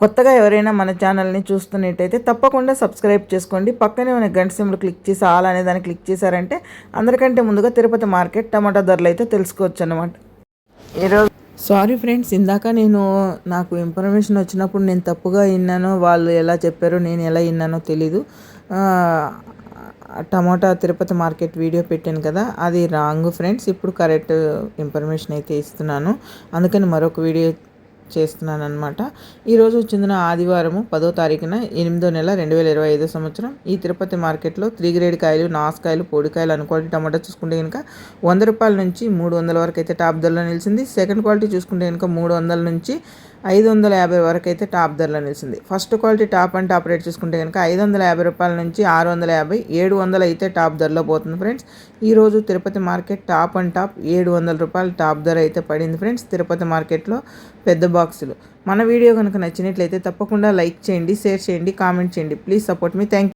కొత్తగా ఎవరైనా మన ఛానల్ని చూస్తున్నట్టయితే తప్పకుండా సబ్స్క్రైబ్ చేసుకోండి. పక్కనే ఉన్న గంట సింబల్ క్లిక్ చేసి ఆల్ అనే దాన్ని క్లిక్ చేశారంటే అందరికంటే ముందుగా తిరుపతి మార్కెట్ టమాటా ధరలు అయితే తెలుసుకోవచ్చు అనమాట ఈరోజు సారీ ఫ్రెండ్స్ ఇందాక నేను నాకు ఇన్ఫర్మేషన్ వచ్చినప్పుడు నేను తప్పుగా విన్నానో వాళ్ళు ఎలా చెప్పారో నేను ఎలా విన్నానో తెలీదు. టమాటా తిరుపతి మార్కెట్ వీడియో పెట్టాను కదా అది రాంగ్ ఫ్రెండ్స్ ఇప్పుడు కరెక్ట్ ఇన్ఫర్మేషన్ అయితే ఇస్తున్నాను. అందుకని మరొక వీడియో చేస్తున్నాను అనమాట ఈరోజు వచ్చిందిన ఆదివారము పదో తారీఖున ఎనిమిదో నెల రెండు వేల ఇరవై ఐదో సంవత్సరం. ఈ తిరుపతి మార్కెట్లో త్రీ గ్రేడ్ కాయలు నాసుకాయలు పొడికాయలు అన్ టమాటా చూసుకుంటే కనుక వంద రూపాయల నుంచి మూడు వందల వరకు అయితే టాప్ ధరలో నిలిచింది. సెకండ్ క్వాలిటీ చూసుకుంటే కనుక మూడు వందల నుంచి ఐదు వందల యాభై వరకు అయితే టాప్ ధరలో నిలిచింది first quality top and top rate చూసుకుంటే కనుక ఐదు వందల యాభై రూపాయల నుంచి ఆరు వందల యాభై ఏడు వందలు అయితే టాప్ ధరలో పోతుంది ఫ్రెండ్స్. ఈరోజు Tirupati market top and top ఏడు వందల రూపాయలు టాప్ ధర అయితే పడింది ఫ్రెండ్స్ తిరుపతి మార్కెట్లో పెద్ద బాక్సులు. మన వీడియో కనుక నచ్చినట్లయితే తప్పకుండా లైక్ చేయండి షేర్ చేయండి కామెంట్ చేయండి. Please support me. థ్యాంక్